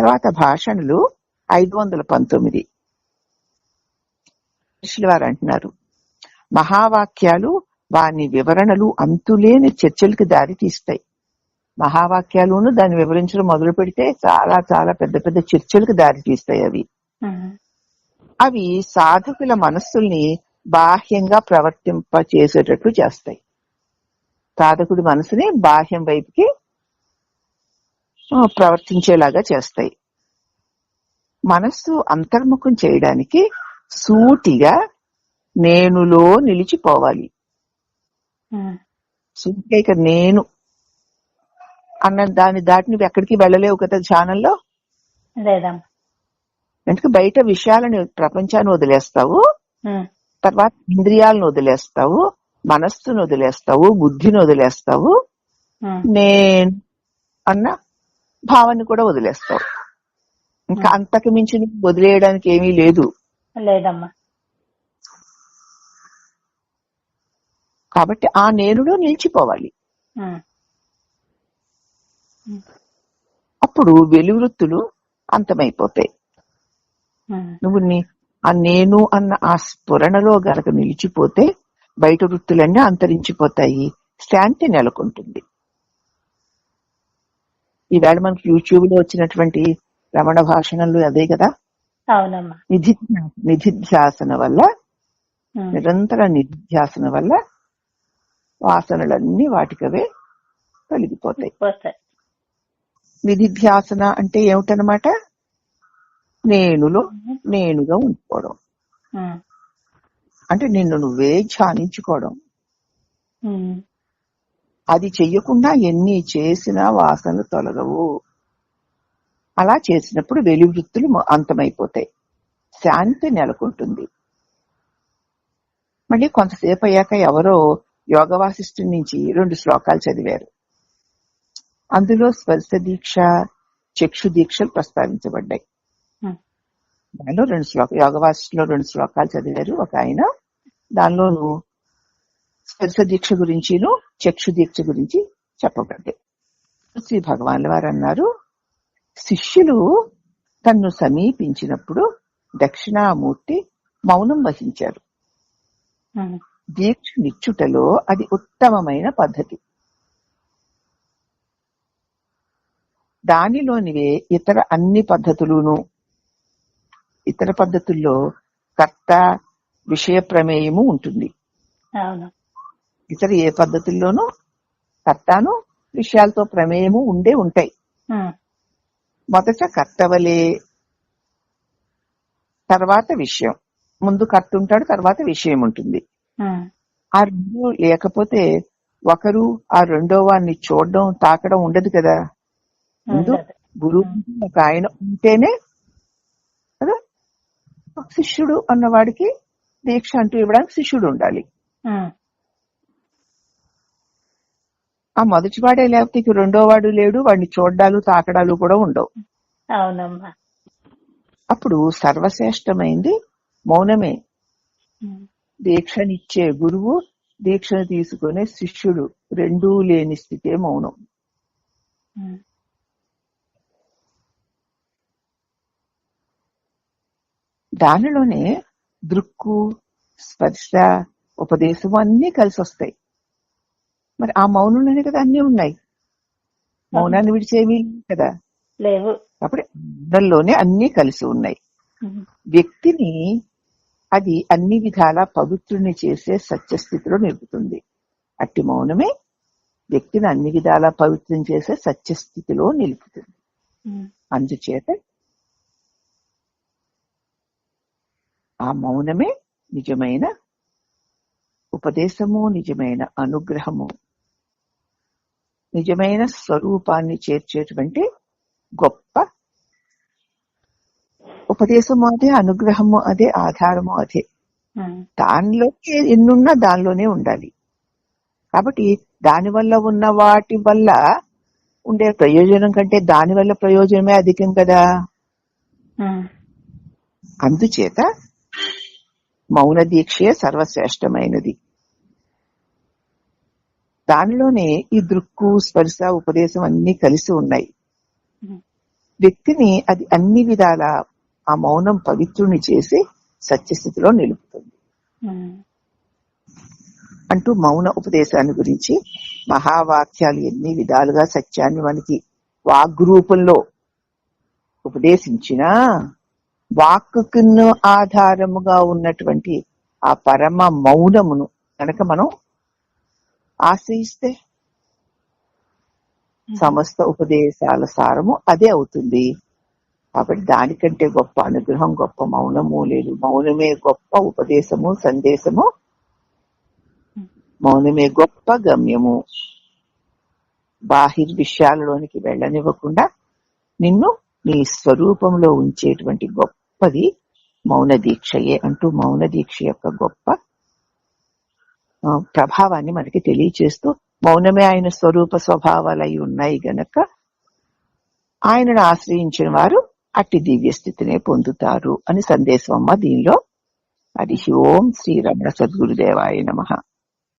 తర్వాత భాషణలు ఐదు వందల పంతొమ్మిది. వారు అంటున్నారు మహావాక్యాలు వాని వివరణలు అంతులేని చర్చలకు దారి తీస్తాయి. మహావాక్యాలును దాన్ని వివరించడం మొదలు పెడితే చాలా చాలా పెద్ద పెద్ద చర్చలకు దారి తీస్తాయి అవి. అవి సాధకుల మనస్సుల్ని బాహ్యంగా ప్రవర్తింప చేసేటట్లు చేస్తాయి. సాధకుడి మనసుని బాహ్యం వైపుకి ప్రవర్తించేలాగా చేస్తాయి. మనస్సు అంతర్ముఖం చేయడానికి సూటిగా నేనులో నిలిచిపోవాలి. సూటిగా ఇక నేను అన్న దాని దాటి నువ్వు ఎక్కడికి వెళ్ళలేవు కదా ధ్యానంలో? లేదమ్మా. ఎందుకంటే బయట విషయాలను ప్రపంచాన్ని వదిలేస్తావు? తర్వాత ఇంద్రియాలను వదిలేస్తావు మనస్సును వదిలేస్తావు బుద్ధిని వదిలేస్తావు. నేను అన్న భావాన్ని కూడా వదిలేస్తావు. ఇంకా అంతకు మించి వదిలేయడానికి ఏమీ లేదు. లేదమ్మా. కాబట్టి ఆ నేనులో నిలిచిపోవాలి. అప్పుడు వెలువృత్తులు అంతమైపోతాయి. నువ్వు ఆ నేను అన్న ఆ స్ఫురణలో గనక నిలిచిపోతే బయట వృత్తులన్నీ అంతరించిపోతాయి. శాంతి నెలకొంటుంది. ఈవేళ మనకి యూట్యూబ్లో వచ్చినటువంటి రమణ భాషణలు అదే కదా? అవునమ్మా. నిధి నిధిధ్యాసన వల్ల నిరంతర నిధిధ్యాసన వల్ల వాసనలన్నీ వాటికవే కలిగిపోతాయి నిధిధ్యాసన అంటే ఏమిటనమాట నేనులో నేనుగా ఉంచుకోవడం ఉమ్, అంటే నిన్ను నువ్వే ధ్యానించుకోవడం. అది చెయ్యకుండా ఎన్ని చేసినా వాసనలు తొలగవు. అలా చేసినప్పుడు వెలివృత్తులు అంతమైపోతాయి. శాంతి నెలకొంటుంది. మళ్ళీ కొంతసేపు అయ్యాక ఎవరో యోగ వాసిష్ఠు నుంచి రెండు శ్లోకాలు చదివారు. అందులో స్పర్శ దీక్ష చక్షు దీక్షలు ప్రస్తావించబడ్డాయి. దానిలో రెండు శ్లోక యోగ వాసిష్ఠులో రెండు శ్లోకాలు చదివారు. ఒక ఆయన దానిలోను స్పర్శ దీక్ష గురించిను చక్షు దీక్ష గురించి చెప్పబడ్డాయి శ్రీ భగవాన్ వారు అన్నారు శిష్యులు తన్ను సమీపించినప్పుడు దక్షిణామూర్తి మౌనం వహించారు. దీక్ష నిచ్చుటలో అది ఉత్తమమైన పద్ధతి. దానిలోనివే ఇతర అన్ని పద్ధతులును ఇతర పద్ధతుల్లో కర్త విషయ ప్రమేయము ఉంటుంది. ఇతర ఏ పద్ధతుల్లోనూ కర్తను విషయాలతో ప్రమేయము ఉండే ఉంటాయి. మొదట కర్తవలే తర్వాత విషయం. ముందు కర్త ఉంటాడు తర్వాత విషయం ఉంటుంది. ఆ. రెండు లేకపోతే ఒకరు ఆ రెండో వాడిని చూడడం తాకడం ఉండదు కదా. ముందు. గురువు ఒక ఆయన ఉంటేనే కదా శిష్యుడు అన్నవాడికి దీక్ష అంటూ ఇవ్వడానికి శిష్యుడు ఉండాలి. ఆ మొదటివాడే లేకపోతే ఇక రెండో వాడు లేడు వాడిని చూడ్డాలు తాకడాలు కూడా ఉండవు. అవునమ్మా. అప్పుడు సర్వశ్రేష్టమైంది మౌనమే. దీక్షనిచ్చే గురువు దీక్షను తీసుకునే శిష్యుడు రెండూ లేని స్థితే మౌనం. దానిలోనే దృక్కు స్పర్శ ఉపదేశం అన్ని కలిసి వస్తాయి మరి ఆ మౌనంలోనే కదా అన్ని ఉన్నాయి. మౌనాన్ని విడిచేవి కదా. లేవు. కాబట్టి అందరిలోనే అన్ని కలిసి ఉన్నాయి. వ్యక్తిని అది అన్ని విధాల పవిత్రుని చేసే సత్యస్థితిలో నిలుపుతుంది. అట్టి మౌనమే వ్యక్తిని అన్ని విధాల పవిత్రం చేసే సత్యస్థితిలో నిలుపుతుంది. అందుచేత ఆ మౌనమే నిజమైన ఉపదేశము నిజమైన అనుగ్రహము నిజమైన స్వరూపాన్ని చేర్చేటువంటి గొప్ప ఉపదేశము అదే అనుగ్రహము అదే ఆధారము అదే. దానిలో ఎన్నున్నా దానిలోనే ఉండాలి. కాబట్టి దాని వల్ల ఉన్న వాటి వల్ల ఉండే ప్రయోజనం కంటే దాని వల్ల ప్రయోజనమే అధికం కదా. అందుచేత మౌన దీక్షే సర్వశ్రేష్టమైనది. దానిలోనే ఈ దృక్కు స్పర్శ ఉపదేశం అన్ని కలిసి ఉన్నాయి. వ్యక్తిని అది అన్ని విధాల ఆ మౌనం పవిత్రుని చేసి సత్యస్థితిలో నిలుపుతుంది. అంటూ మౌన ఉపదేశాన్ని గురించి మహావాక్యాలు ఎన్ని విధాలుగా సత్యాన్ని మనకి వాగ్రూపంలో ఉపదేశించినా వాక్కును ఆధారముగా ఉన్నటువంటి ఆ పరమ మౌనమును కనుక మనం ఆశ్రయిస్తే సమస్త ఉపదేశాల సారము అదే అవుతుంది. కాబట్టి దానికంటే గొప్ప అనుగ్రహం గొప్ప మౌనము లేదు. మౌనమే గొప్ప ఉపదేశము సందేశము. మౌనమే గొప్ప గమ్యము. బాహిర్ విషయాలలోనికి వెళ్ళనివ్వకుండా నిన్ను నీ స్వరూపంలో ఉంచేటువంటి గొప్పది మౌన దీక్షయే అంటూ మౌన దీక్ష యొక్క గొప్ప ప్రభావాన్ని మనకి తెలియచేస్తూ మౌనమే ఆయన స్వరూప స్వభావాలు అయి ఉన్నాయి గనక ఆయనను ఆశ్రయించిన వారు అట్టి దివ్య స్థితినే పొందుతారు అని సందేశం అమ్మ దీనిలో. హరి ఓం శ్రీ రమణ సద్గురుదేవాయ నమ.